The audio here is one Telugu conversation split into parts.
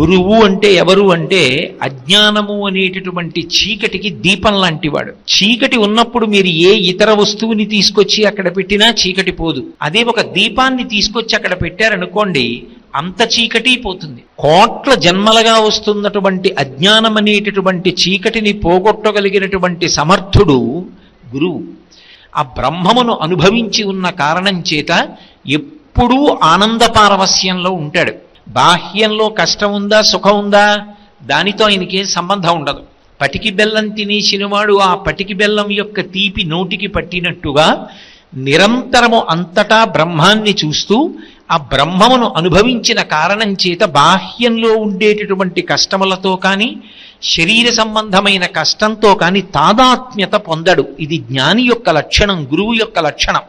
గురువు అంటే ఎవరు అంటే అజ్ఞానము అనేటటువంటి చీకటికి దీపం లాంటివాడు. చీకటి ఉన్నప్పుడు మీరు ఏ ఇతర వస్తువుని తీసుకొచ్చి అక్కడ పెట్టినా చీకటి పోదు. అదే ఒక దీపాన్ని తీసుకొచ్చి అక్కడ పెట్టారనుకోండి అంత చీకటి పోతుంది. కోట్ల జన్మలుగా వస్తున్నటువంటి అజ్ఞానం అనేటటువంటి చీకటిని పోగొట్టగలిగినటువంటి సమర్థుడు గురువు. ఆ బ్రహ్మమును అనుభవించి ఉన్న కారణం చేత ఎప్పుడూ ఆనంద పారవస్యంలో ఉంటాడు. బాహ్యంలో కష్టం ఉందా సుఖం ఉందా దానితో ఆయనకి సంబంధం ఉండదు. పటికి బెల్లం తినేసినవాడు ఆ పటికి బెల్లం యొక్క తీపి నోటికి పట్టినట్టుగా నిరంతరము అంతటా బ్రహ్మాన్ని చూస్తూ ఆ బ్రహ్మమును అనుభవించిన కారణం చేత బాహ్యంలో ఉండేటటువంటి కష్టములతో కానీ శరీర సంబంధమైన కష్టంతో కానీ తాదాత్మ్యత పొందడు. ఇది జ్ఞాని యొక్క లక్షణం గురువు యొక్క లక్షణం.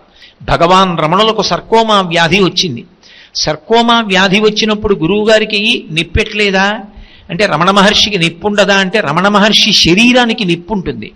భగవాన్ రమణులకు సర్కోమా వ్యాధి వచ్చింది. సర్కోమా వ్యాధి వచ్చినప్పుడు గురువు గారికి నిప్పెట్లేదా? అంటే రమణ మహర్షికి నిప్పుండదా అంటే రమణ మహర్షి శరీరానికి నిప్పుంటుంది.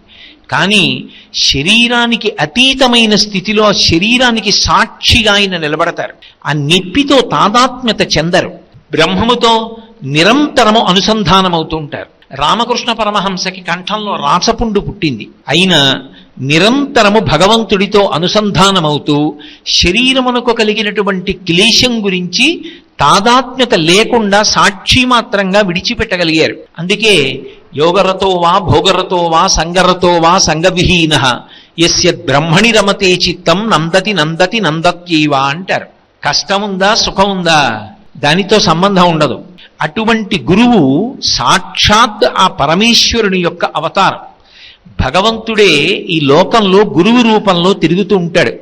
కానీ శరీరానికి అతీతమైన స్థితిలో ఆ శరీరానికి సాక్షిగా ఆయన నిలబడతారు. ఆ నిప్పితో తాదాత్మ్యత చెందరు. బ్రహ్మముతో నిరంతరము అనుసంధానమవుతూ ఉంటారు. రామకృష్ణ పరమహంసకి కంఠంలో రాచపుండు పుట్టింది. అయినా నిరంతరము భగవంతుడితో అనుసంధానమవుతూ శరీరమునకు కలిగినటువంటి క్లేశం గురించి తాదాత్మ్యత లేకుండా సాక్షి మాత్రంగా విడిచిపెట్టగలిగారు. అందుకే యోగరతో వా భోగరతో వా సంగరతో వా సంగవిహీన ఎస్య బ్రహ్మణి రమతే చిత్తం నందతి నందతి నందత్యైవా అంటారు. కష్టముందా సుఖముందా? దానితో సంబంధం ఉండదు. అటువంటి గురువు సాక్షాత్ ఆ పరమేశ్వరుని యొక్క అవతారం. భగవంతుడే ఈ లోకంలో గురువు రూపంలో తిరుగుతూ ఉంటాడు.